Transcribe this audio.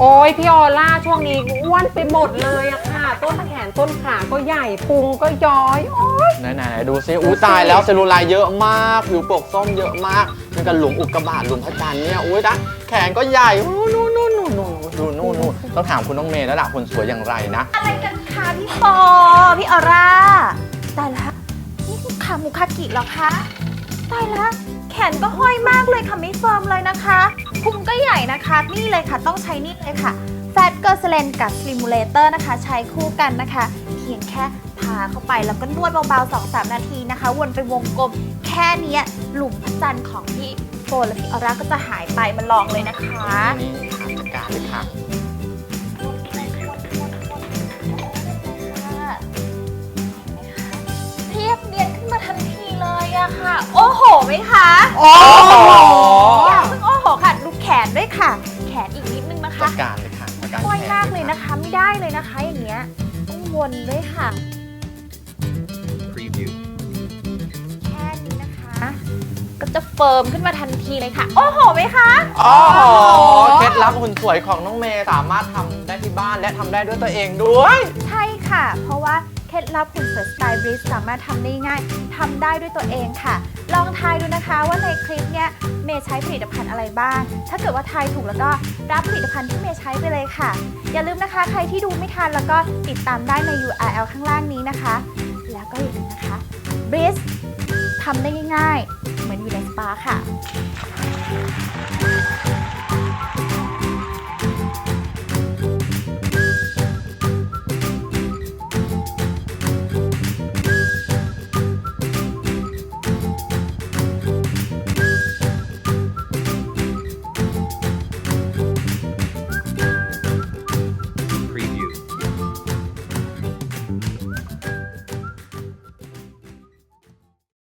โอ้ยพี่ออร่าช่วงนี้อ้วนไปหมดเลยอะค่ะ ต้นแขนต้นขาก็ใหญ่พุงก็ย้อยโอ้ย ไหนไหนไหนดูซิอู้ตายแล้วเซลลูไลท์เยอะมากผิวปกส้มเยอะมากมันกับหลุมอุกกาบาตหลุมพระจันทร์เนี่ยอุ้ยนะแขนก็ใหญ่อู้นู่นนู่นนู่นนู่นดูนู่นนู่นต้องถามคุณน้องเมย์แล้วล่ะคนสวยอย่างไรนะ อะไรกันคะพี่ปอพี่ออร่าตายละนี่คือขาหมูคากิเหรอคะตายละแขนก็ห้อยมากเลยค่ะไม่เฟิร์มเลยนะคะพุงก็ใหญ่นะคะ นี่เลยค่ะต้องใช้นี่เลยค่ะแฟตเกอร์เซเลนกับสลิมูเลเตอร์นะคะ ใช้คู่กันนะคะ เพียงแค่พาเข้าไปแล้วก็นวดเบาๆ 2-3 นาทีนะคะ วนไปวงกลมแค่นี้หลุมพระจันทร์ของพี่โฟนและพี่ออร่าก็จะหายไปมาลองเลยนะคะนี่ค่ะจัดการเลยค่ะ เลยอะค่ะโอ้โหไหมคะโอ้โหอย่าเพิ่งโอ้โหค่ะดูแขนด้วยค่ะ แขนอีกนิดนึงนะคะจัดการเลยค่ะจัดการห้อยแขนมากเลเลยยนะคะ ไม่ได้เลยนะคะอย่างเงี้ยต้องวนด้วยค่ะ preview แค่นี้นะคะ ก็จะเฟิร์มขึ้นมาทันทีเลยค่ะ โอ้โหไหมคะ โอ้โหเคล็ดลับหุ่นสวยของน้องเมย์สามารถทำได้ที่บ้านและทำได้ด้วยตัวเองด้วย ใช่ค่ะ เพราะว่าเค ล็ดลับหุ่นสวยสไตล์บริสสามารถทำได้ง่ายทำได้ด้วยตัวเองค่ะ ลองทายดูนะคะว่าในคลิปเนี้ยเมย์ใช้ผลิตภัณฑ์อะไรบ้าง ถ้าเกิดว่าทายถูกแล้วก็รับผลิตภัณฑ์ที่เมย์ใช้ไปเลยค่ะ อย่าลืมนะคะ ใครที่ดูไม่ทันแล้วก็ติดตามได้ใน URL ข้างล่างนี้นะคะ แล้วก็อย่าลืมนะคะบริสทำได้ง่ายๆ เหมือนอยู่ในสปาค่ะ